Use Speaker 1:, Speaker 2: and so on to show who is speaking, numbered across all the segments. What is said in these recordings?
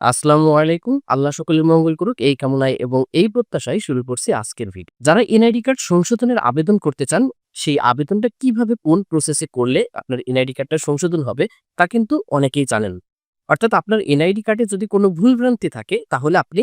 Speaker 1: আসসালামু আলাইকুম। আল্লাহ সকলের মঙ্গল করুক এই কামনায় এবং এই প্রত্যাশায় শুরু করছি আজকের ভিডিও। যারা এনআইডি কার্ড সংশোধনের আবেদন করতে চান, সেই আবেদনটা কীভাবে কোন প্রসেসে করলে আপনার এনআইডি কার্ডটা সংশোধন হবে তা কিন্তু অনেকেই জানেন। অর্থাৎ আপনার এনআইডি কার্ডে যদি কোনো ভুলভ্রান্তি থাকে তাহলে আপনি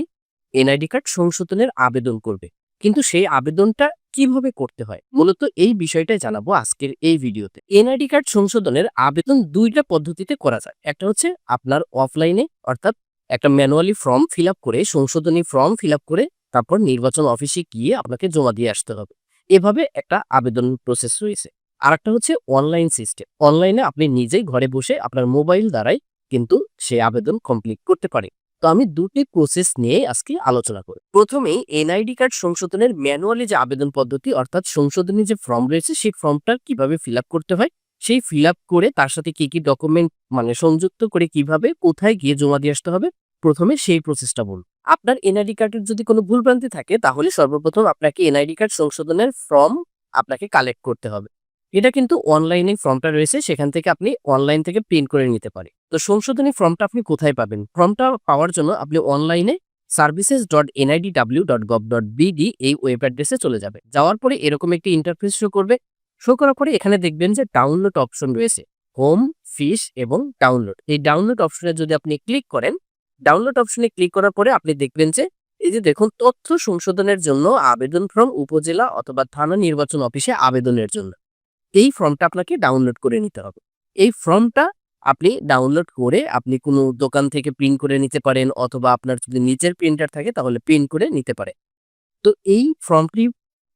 Speaker 1: এনআইডি কার্ড সংশোধনের আবেদন করবে। কিন্তু সেই আবেদনটা কীভাবে করতে হয়? মূলত এই বিষয়টাই জানাব আজকের এই ভিডিওতে। এনআইডি কার্ড সংশোধনের আবেদন দুইটা পদ্ধতিতে করা যায়। একটা হচ্ছে আপনার অফলাইনে অর্থাৎ একটা ম্যানুয়ালি ফর্ম ফিল করে, সংশোধনী ফর্ম ফিল করে, তারপর নির্বাচন অফিসে গিয়ে আপনাকে জমা দিয়ে আসতে হবে। এভাবে একটা আবেদন প্রসেস রয়েছে। আরেকটা হচ্ছে অনলাইন সিস্টেম। অনলাইনে আপনি নিজেই ঘরে বসে আপনার মোবাইল দ্বারাই কিন্তু সেই আবেদন কমপ্লিট করতে পারে তো আমি দুটি প্রসেস নিয়ে আজকে আলোচনা করি প্রথমেই এনআইডি কার্ড সংশোধনের ম্যানুয়ালি যে আবেদন পদ্ধতি, অর্থাৎ সংশোধনী যে ফর্ম রয়েছে, সেই ফর্মটা কীভাবে ফিল করতে হয় সেই ফিল করে তার সাথে কি কি ডকুমেন্ট মানে সংযুক্ত করে কীভাবে কোথায় গিয়ে জমা দিয়ে আসতে হবে, প্রথমে সেই প্রসেসটা বলুন। আপনার এনআইডি কার্ডের যদি কোনো ভুলভ্রান্তি থাকে, তাহলে সর্বপ্রথম আপনাকে এনআইডি কার্ড সংশোধনের ফর্ম আপনাকে কালেক্ট করতে হবে। এটা কিন্তু অনলাইনে ফর্মটা রয়েছে, সেখান থেকে আপনি অনলাইন থেকে প্রিন্ট করে নিতে পারে তো সংশোধনী ফর্মটা আপনি কোথায় পাবেন? ফর্মটা পাওয়ার জন্য আপনি অনলাইনে services dot NID W dot gov dot BD এই ওয়েব অ্যাড্রেসে চলে যাবে যাওয়ার পরে এরকম একটি ইন্টারফেস শো করবে শো করার পরে এখানে দেখবেন যে ডাউনলোড অপশন রয়েছে। হোম ফিশ এবং ডাউনলোড এই ডাউনলোড অপশনে যদি আপনি ক্লিক করেন ডাউনলোড অপশনে ক্লিক করার পরে আপনি দেখবেন যে এই যে দেখুন, তথ্য সংশোধনের জন্য আবেদন ফর্ম উপজেলা অথবা থানা নির্বাচন অফিসে আবেদনের জন্য। এই ফর্মটা আপনাকে ডাউনলোড করে নিতে হবে। এই ফর্মটা আপনি ডাউনলোড করে আপনি কোনো দোকান থেকে প্রিন্ট করে নিতে পারেন অথবা আপনার যদি নিচের প্রিন্টার থাকে তাহলে প্রিন্ট করে নিতে পারে তো এই ফর্মটি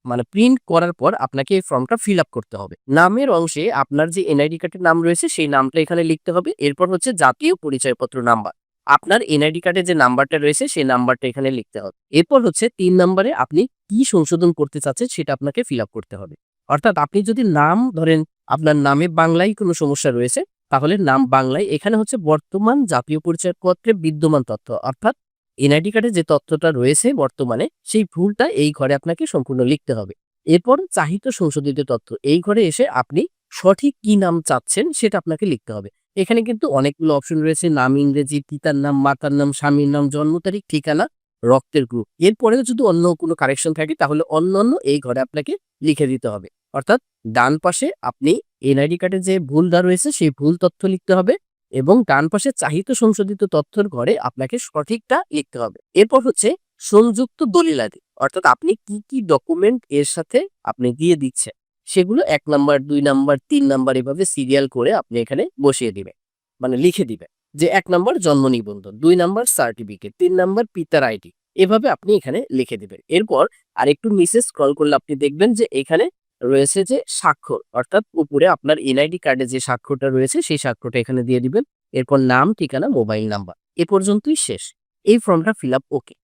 Speaker 1: মানে প্রিন্ট করার পর আপনাকে এই ফর্মটা ফিল আপ করতে হবে। নামের অংশে আপনার যে এনআইডি কার্ডের নাম রয়েছে, সেই নামটা এখানে লিখতে হবে। এরপর হচ্ছে জাতীয় পরিচয়পত্র নাম্বার আপনার এনআইডি কার্ডে যে নাম্বারটা রয়েছে, সেই নাম্বারটা এখানে লিখতে হবে। এরপর হচ্ছে তিন নাম্বারে আপনি কি সংশোধন করতে চাচ্ছেন, সেটা আপনাকে ফিল করতে হবে। অর্থাৎ আপনি যদি নাম, ধরেন আপনার নামে বাংলায় কোনো সমস্যা রয়েছে, তাহলে নাম বাংলায়। এখানে হচ্ছে বর্তমান জাতীয় পরিচয়পত্রে বিদ্যমান তথ্য, অর্থাৎ এনআইডি কার্ডে যে তথ্যটা রয়েছে বর্তমানে, সেই ভুলটা এই ঘরে আপনাকে সম্পূর্ণ লিখতে হবে। এরপর চাহিত সংশোধিত তথ্য, এই ঘরে এসে আপনি সঠিক কি নাম চাচ্ছেন সেটা আপনাকে লিখতে হবে। এখানে কিন্তু অনেকগুলো অপশন রয়েছে, নাম ইংরেজি, পিতার নাম, মাতার নাম, স্বামীর নাম, জন্ম তারিখ, ঠিকানা, রক্তের গ্রুপ এরপরেও যদি অন্য কোনো কারেকশন থাকে, তাহলে অন্য অন্য এই ঘরে আপনাকে লিখে দিতে হবে। অর্থাৎ ডান পাশে আপনি এনআইডি কার্ডে যে ভুলটা রয়েছে, সেই ভুল তথ্য লিখতে হবে। এবং ডান পাশে চাহিত সংশোধিত তথ্যের ঘরে আপনাকে সঠিকটা লিখতে হবে। এরপর হচ্ছে সংযুক্ত দলিলাদি অর্থাৎ আপনি কি কি ডকুমেন্ট এর সাথে আপনি দিয়ে দিচ্ছেন, সেগুলো এক নাম্বার, দুই নাম্বার, তিন নাম্বার এভাবে সিরিয়াল করে আপনি এখানে বসিয়ে দিবেন মানে লিখে দিবেন যে এক নাম্বার জন্ম নিবন্ধন, দুই নাম্বার সার্টিফিকেট তিন নাম্বার পিতার আইডি, এভাবে আপনি এখানে লিখে দিবেন। এরপর আরেকটু নিচে স্ক্রল করলে আপনি দেখবেন যে এখানে রয়েছে যে স্বাক্ষর। অর্থাৎ উপরে আপনার এনআইডি কার্ডে যে স্বাক্ষরটা রয়েছে, সেই স্বাক্ষরটা এখানে দিয়ে দিবেন। এরপর নাম, ঠিকানা, মোবাইল নাম্বার। এ পর্যন্তই শেষ। এই ফর্মটা ফিল আপ ওকে।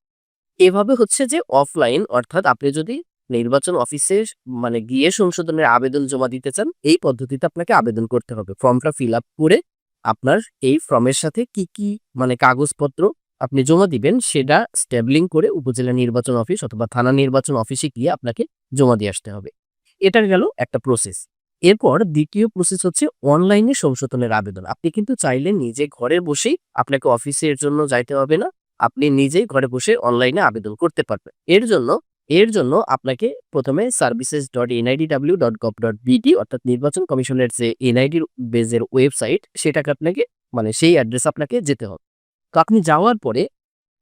Speaker 1: এভাবে হচ্ছে যে অফলাইন, অর্থাৎ আপনি যদি নির্বাচন অফিসে মানে গিয়ে সংশোধনের আবেদন জমা দিতে চান, এই পদ্ধতিতে আপনাকে আবেদন করতে হবে। ফর্মটা ফিল আপ করে আপনার এই ফর্মের সাথে কি কি মানে কাগজপত্র আপনি জমা দিবেন, সেটা স্টেবলিং করে উপজেলা নির্বাচন অফিস অথবা থানা নির্বাচন অফিসে গিয়ে আপনাকে জমা দিয়ে আসতে হবে। এটা গেল একটা প্রসেস এরপর দ্বিতীয় প্রসেস হচ্ছে অনলাইনে সংশোধনের আবেদন। আপনি কিন্তু চাইলে নিজে ঘরে বসেই আপনাকে অফিসের জন্য যাইতে হবে না। আপনি নিজেই ঘরে বসে অনলাইনে আবেদন করতে পারবেন। এর জন্য এর জন্য আপনাকে প্রথমে services dot NID W dot gov dot BD অর্থাৎ নির্বাচন কমিশনের যে এনআইডি বেজের ওয়েবসাইট সেটাকে আপনাকে মানে সেই অ্যাড্রেস আপনাকে যেতে হবে। তো আপনি যাওয়ার পরে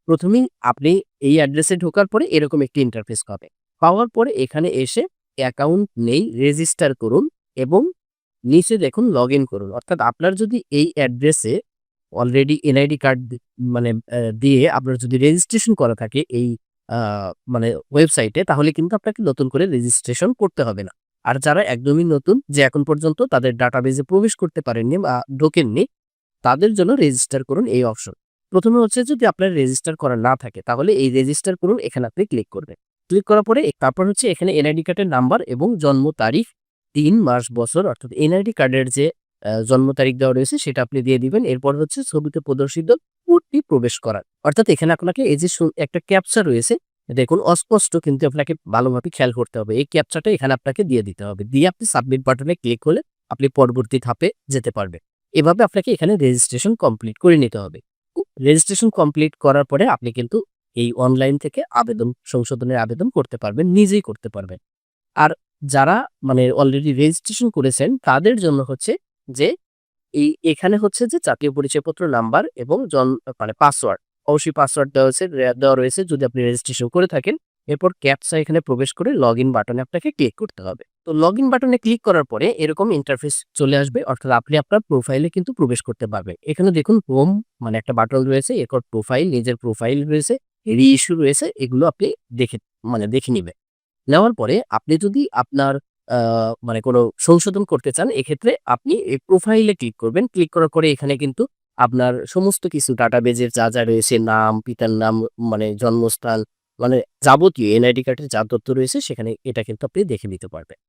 Speaker 1: প্রথমেই আপনি এই অ্যাড্রেসে ঢোকার পরে এরকম একটি ইন্টারফেস পাবে পাওয়ার পরে এখানে এসে অ্যাকাউন্ট নেই, রেজিস্টার করুন এবং নিচে দেখুন লগ করুন। অর্থাৎ আপনার যদি এই অ্যাড্রেসে অলরেডি এনআইডি কার্ড মানে দিয়ে আপনার যদি রেজিস্ট্রেশন করা থাকে এই মানে ওয়েবসাইটে তাহলে কিন্তু আপনাকে নতুন করে রেজিস্ট্রেশন করতে হবে না। আর যারা একদমই নতুন, যে এখন পর্যন্ত তাদের ডাটাবেজে প্রবেশ করতে পারেননি বা ঢোকেননি, তাদের জন্য রেজিস্টার করুন এই অপশন প্রথমে হচ্ছে যদি আপনার রেজিস্টার করা না থাকে, তাহলে এই রেজিস্টার করুন, এখানে আপনি ক্লিক করবেন। ক্লিক করার পরে তারপর হচ্ছে এখানে এনআইডি কার্ডের নাম্বার এবং জন্ম তারিখ, তিন মাস, বছর, অর্থাৎ এনআইডি কার্ডের যে জন্ম তারিখ দেওয়া রয়েছে সেটা আপনি দিয়ে দিবেন। এরপর হচ্ছে ছবিতে প্রদর্শিত কোডটি প্রবেশ করার অর্থাৎ এখানে আপনাকে এই যে একটা ক্যাপচা রয়েছে, দেখুন অস্পষ্ট কিন্তু আপনাকে ভালোভাবে খেয়াল করতে হবে। এই ক্যাপচাটা এখানে আপনাকে দিয়ে দিতে হবে। দিয়ে আপনি সাবমিট বাটনে ক্লিক করলে আপনি পরবর্তী ধাপে যেতে পারবেন। এভাবে আপনাকে এখানে রেজিস্ট্রেশন কমপ্লিট করে নিতে হবে। রেজিস্ট্রেশন কমপ্লিট করার পরে আপনি কিন্তু এই অনলাইন থেকে আবেদন, সংশোধনের আবেদন করতে পারবেন, নিজেই করতে পারবেন। আর যারা মানে অলরেডি রেজিস্ট্রেশন করেছেন, তাদের জন্য হচ্ছে যে এই এখানে হচ্ছে যে জাতীয় পরিচয়পত্র নাম্বার এবং জন মানে পাসওয়ার্ড অবশ্যই পাসওয়ার্ড দেওয়া হয়েছে দেওয়া রয়েছে যদি আপনি রেজিস্ট্রেশন করে থাকেন। এরপর ক্যাপসা এখানে প্রবেশ করে লগ ইন বাটনে আপনাকে ক্লিক করতে হবে। তো লগ ইন বাটনে ক্লিক করার পরে এরকম ইন্টারফেস চলে আসবে, অর্থাৎ আপনি আপনার প্রোফাইলে কিন্তু প্রবেশ করতে পারবেন। এখানে দেখুন হোম মানে একটা বাটন রয়েছে, এরপর প্রোফাইল নিজের প্রোফাইল রয়েছে রি ইস্যু রয়েছে এগুলো আপনি দেখে মানে দেখে নিবেন। নেওয়ার পরে আপনি যদি আপনার মানে কোনো সংশোধন করতে চান, এক্ষেত্রে আপনি এই প্রোফাইলে ক্লিক করবেন। ক্লিক করার পরে এখানে কিন্তু আপনার সমস্ত কিছু ডাটাবেজের যা যা রয়েছে, নাম, পিতার নাম মানে জন্মস্থান মানে যাবতীয় এনআইডি কার্ডের যা তথ্য রয়েছে, সেখানে এটা কিন্তু আপনি দেখে নিতে পারবেন।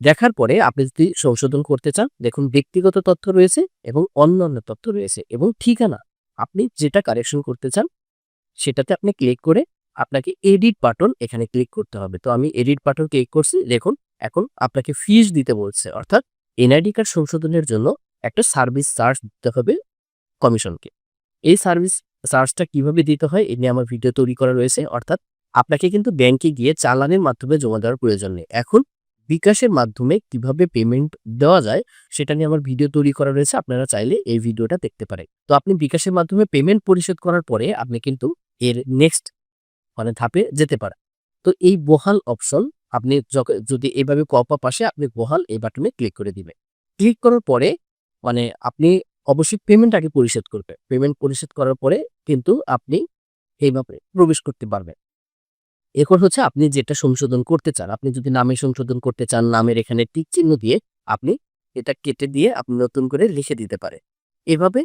Speaker 1: দেখার পরে আপনি যদি সংশোধন করতে চান, দেখুন ব্যক্তিগত তথ্য রয়েছে এবং অন্যান্য তথ্য রয়েছে এবং ঠিকানা। আপনি যেটা কারেকশন করতে চান সেটাতে আপনি ক্লিক করে আপনাকে এডিট বাটন এখানে ক্লিক করতে হবে। তো আমি এডিট বাটন ক্লিক করছি, দেখুন এখন আপনাকে ফিস দিতে বলছে। অর্থাৎ এনআইডি কার্ড সংশোধনের জন্য একটা সার্ভিস চার্জ দিতে হবে কমিশনকে এই সার্ভিস চার্জটা কীভাবে দিতে হয় এ নিয়ে আমার ভিডিও তৈরি করা রয়েছে। অর্থাৎ আপনাকে কিন্তু ব্যাংকে গিয়ে চালানের মাধ্যমে জমা দেওয়ার প্রয়োজন নেই। এখন বিকাশের মাধ্যমে কীভাবে পেমেন্ট দেওয়া যায় সেটা নিয়ে আমার ভিডিও তৈরি করা রয়েছে। আপনারা চাইলে এই ভিডিওটা দেখতে পারেন। তো আপনি বিকাশের মাধ্যমে পেমেন্ট পরিশোধ করার পরে আপনি কিন্তু এর নেক্সট মানে ধাপে যেতে পারেন তো এই বহাল অপশন আপনি যদি এইভাবে কপা পাশে আপনি বহাল এই বাটনে ক্লিক করে দিবেন। ক্লিক করার পরে মানে আপনি অবশ্যই পেমেন্ট আগে পরিশোধ করবে পেমেন্ট পরিশোধ করার পরে কিন্তু আপনি এইভাবে প্রবেশ করতে পারবেন। এরপর হচ্ছে আপনি যেটা সংশোধন করতে চান, আপনি যদি নামে সংশোধন করতে চান, নামের এখানে টিক চিহ্ন দিয়ে আপনি এটা কেটে দিয়ে আপনি নতুন করে লিখে দিতে পারে এভাবে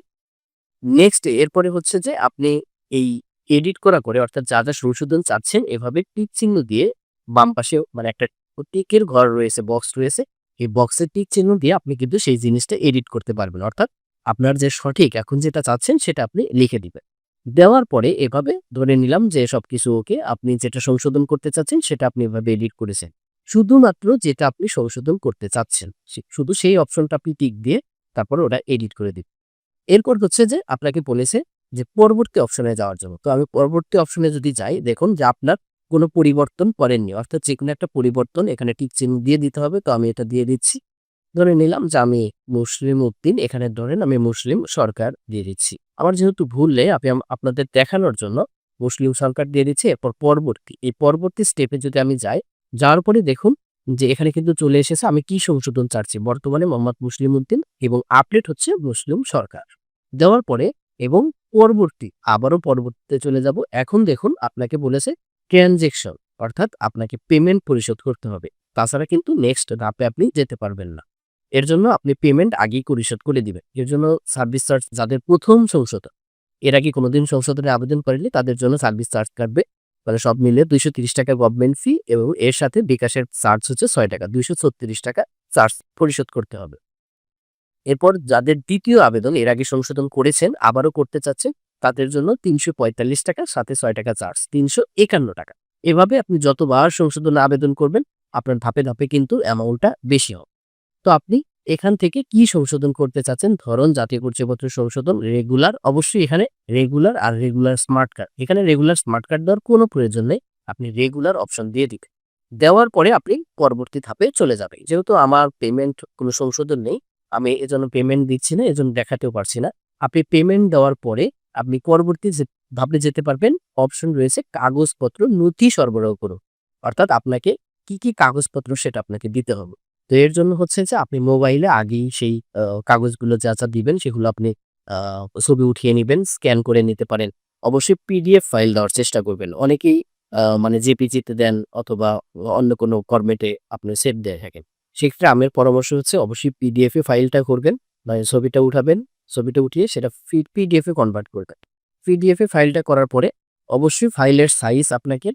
Speaker 1: নেক্সট এরপরে হচ্ছে যে আপনি এই এডিট করা করে অর্থাৎ যা যা সংশোধন চাচ্ছেন এভাবে টিক চিহ্ন দিয়ে বাম পাশে মানে একটা টিকের ঘর রয়েছে বক্স রয়েছে এই বক্সের টিক চিহ্ন দিয়ে আপনি কিন্তু সেই জিনিসটা এডিট করতে পারবেন। অর্থাৎ আপনার যে সঠিক এখন যেটা চাচ্ছেন সেটা আপনি লিখে দিবেন। দেওয়ার পরে এভাবে ধরে নিলাম যে সবকিছু ওকে আপনি যেটা সংশোধন করতে চাচ্ছেন সেটা আপনি এভাবে এডিট করেছেন। শুধুমাত্র যেটা আপনি সংশোধন করতে চাচ্ছেন শুধু সেই অপশনটা আপনি টিক দিয়ে তারপর ওটা এডিট করে দিন এরপর হচ্ছে যে আপনাকে বলেছে যে পরবর্তী অপশনে যাওয়ার জন্য। তো আমি পরবর্তী অপশনে যদি যাই, দেখুন যে আপনার কোনো পরিবর্তন করেননি। অর্থাৎ যে কোনো একটা পরিবর্তন এখানে টিক চিহ্ন দিয়ে দিতে হবে। তো আমি এটা দিয়ে দিচ্ছি। ধরে নিলাম যে আমি মুসলিম উদ্দিন, এখানে ধরেন আমি মুসলিম সরকার দিয়ে দিচ্ছি। আমার যেহেতু আমি আম- আপনাদের দেখানোর জন্য মুসলিম সরকার দিয়ে দিচ্ছি। এরপর পরবর্তী, এই পরবর্তী স্টেপে যদি আমি যাই, যাওয়ার পরে দেখুন যে এখানে কিন্তু চলে এসেছে, আমি কি সংশোধন চাচ্ছি? বর্তমানে মোহাম্মদ মুসলিম উদ্দিন এবং আপডেট হচ্ছে মুসলিম সরকার। দেওয়ার পরে এবং পরবর্তী, আবারও পরবর্তীতে চলে যাব। এখন দেখুন, আপনাকে বলেছে ট্রানজেকশন, অর্থাৎ আপনাকে পেমেন্ট পরিশোধ করতে হবে। তাছাড়া কিন্তু নেক্সট ধাপে আপনি যেতে পারবেন না। এর জন্য আপনি পেমেন্ট আগেই পরিশোধ করে দিবেন। এর জন্য সার্ভিস চার্জ যাদের প্রথম সংশোধন, এর আগে কোনোদিন সংশোধনে আবেদন করেনি? তাদের জন্য সার্ভিস চার্জ কাটবে। মানে সব মিলে দুইশো টাকা গভর্নমেন্ট ফি এবং এর সাথে বিকাশের চার্জ হচ্ছে ছয় টাকা। দুইশো ছত্রিশ টাকা চার্জ পরিশোধ করতে হবে। এরপর যাদের দ্বিতীয় আবেদন এর আগে সংশোধন করেছেন, আবারও করতে চাচ্ছেন, তাদের জন্য তিনশো পঁয়তাল্লিশ টাকা, সাথে ছয় টাকা চার্জ, তিনশো একান্ন টাকা। এভাবে আপনি যতবার সংশোধন আবেদন করবেন, আপনার ধাপে ধাপে কিন্তু অ্যামাউন্টটা বেশি হবে। তো আপনি এখান থেকে কি সংশোধন করতে চাচ্ছেন? ধরন জাতীয় পরিচয়পত্র সংশোধন, রেগুলার, অবশ্যই এখানে রেগুলার আর রেগুলার স্মার্ট কার্ড। এখানে রেগুলার স্মার্ট কার্ড দেওয়ার কোনো প্রয়োজন নেই, আপনি রেগুলার অপশন দিয়ে দিবেন। দেওয়ার পরে আপনি পরবর্তী ধাপে চলে যাবেন। যেহেতু আমার পেমেন্ট কোনো সংশোধন নেই আমি এজন্য পেমেন্ট দিচ্ছি না এজন্য দেখাতেও পারছি না। আপনি পেমেন্ট দেওয়ার পরে আপনি পরবর্তী ধাপে যেতে পারবেন অপশন রয়েছে কাগজপত্র নথি সরবরাহ করুন। অর্থাৎ আপনাকে কি কি কাগজপত্র সেটা আপনাকে দিতে হবে। তো এর জন্য হচ্ছে যে আপনি মোবাইলে আগেই সেই কাগজগুলো যা যা দিবেন সেগুলো আপনি ছবি উঠিয়ে নেবেন স্ক্যান করে নিতে পারেন। অবশ্যই পিডিএফ ফাইল দেওয়ার চেষ্টা করবেন। অনেকেই মানে জেপিজিতে দেন অথবা অন্য কোনো ফরম্যাটে আপনি সেভ দিয়ে থাকেন। সেক্ষেত্রে আমের পরামর্শ হচ্ছে অবশ্যই পিডিএফ ফাইলটা করবেন মানে ছবিটা উঠাবেন। ছবিটা উঠিয়ে সেটা পিডিএফ কনভার্ট করবেন। পিডিএফ ফাইলটা করার পরে অবশ্যই ফাইলের সাইজ আপনাকে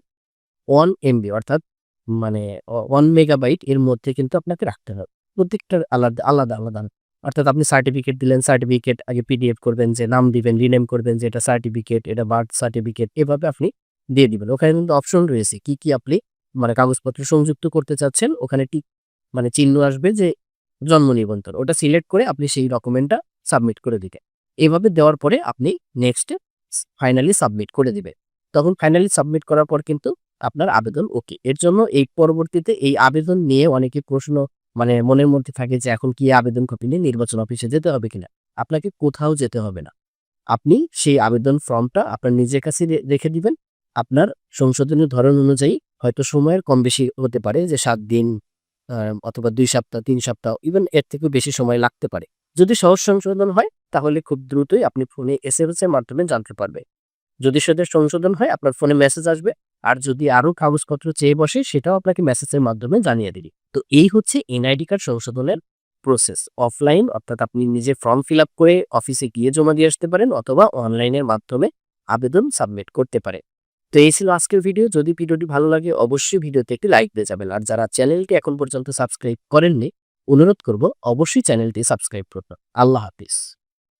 Speaker 1: ওয়ান এমবি অর্থাৎ মানে ওয়ান মেগাবাইট এর মধ্যে কিন্তু আপনাকে রাখতে হবে। প্রত্যেকটার আলাদা আলাদা আলাদা অর্থাৎ আপনি সার্টিফিকেট দিলেন সার্টিফিকেট আগে পিডিএফ করবেন, যে নাম দিবেন রিনেম করবেন, যে এটা সার্টিফিকেট এটা বার্থ সার্টিফিকেট এভাবে আপনি দিয়ে দিবেন। ওখানে কিন্তু অপশন রয়েছে, কি কি আপনি মানে কাগজপত্র সংযুক্ত করতে চাচ্ছেন, ওখানে টিক মানে চিহ্ন আসবে যে জন্ম নিবন্ধন। ওটা সিলেক্ট করে আপনি সেই ডকুমেন্টটা সাবমিট করে দিবেন। এভাবে দেওয়ার পরে আপনি নেক্সটে ফাইনালি সাবমিট করে দিবে তখন ফাইনালি সাবমিট করার পর কিন্তু আপনার আবেদন ওকে এর জন্য এই পরবর্তীতে এই আবেদন নিয়ে অনেকে প্রশ্ন মানে মনের মধ্যে থাকে যে এখন কি আবেদন কপি নিয়ে নির্বাচন অফিসে যেতে হবে কিনা? আপনাকে কোথাও যেতে হবে না। আপনি সেই আবেদন ফর্মটা আপনার নিজের কাছে রেখে দিবেন। আপনার সংশোধনের ধরন অনুযায়ী হয়তো সময়ের কম বেশি হতে পারে যে সাত দিন অথবা দুই সপ্তাহ, তিন সপ্তাহ ইভেন এর থেকেও বেশি সময় লাগতে পারে। যদি সহজ সংশোধন হয়, তাহলে খুব দ্রুতই আপনি ফোনে এস এম এস এর মাধ্যমে জানতে পারবে যদি সেটা সংশোধন হয়, আপনার ফোনে মেসেজ আসবে। আর যদি আরও কাগজপত্র চেয়ে বসে, সেটাও আপনাকে মেসেজের মাধ্যমে জানিয়ে দিবি। তো এই হচ্ছে এনআইডি কার্ড সংশোধনের প্রসেস অফলাইন অর্থাৎ আপনি নিজে ফর্ম ফিল করে অফিসে গিয়ে জমা দিয়ে আসতে পারেন, অথবা অনলাইনের মাধ্যমে আবেদন সাবমিট করতে পারে তো এই ছিল আজকের ভিডিও যদি ভিডিওটি ভালো লাগে, অবশ্যই ভিডিওতে একটি লাইক দিয়ে যাবেন। আর যারা চ্যানেলটি এখন পর্যন্ত সাবস্ক্রাইব করেননি, অনুরোধ করব, অবশ্যই চ্যানেলটি সাবস্ক্রাইব করতে আল্লাহ হাফিজ।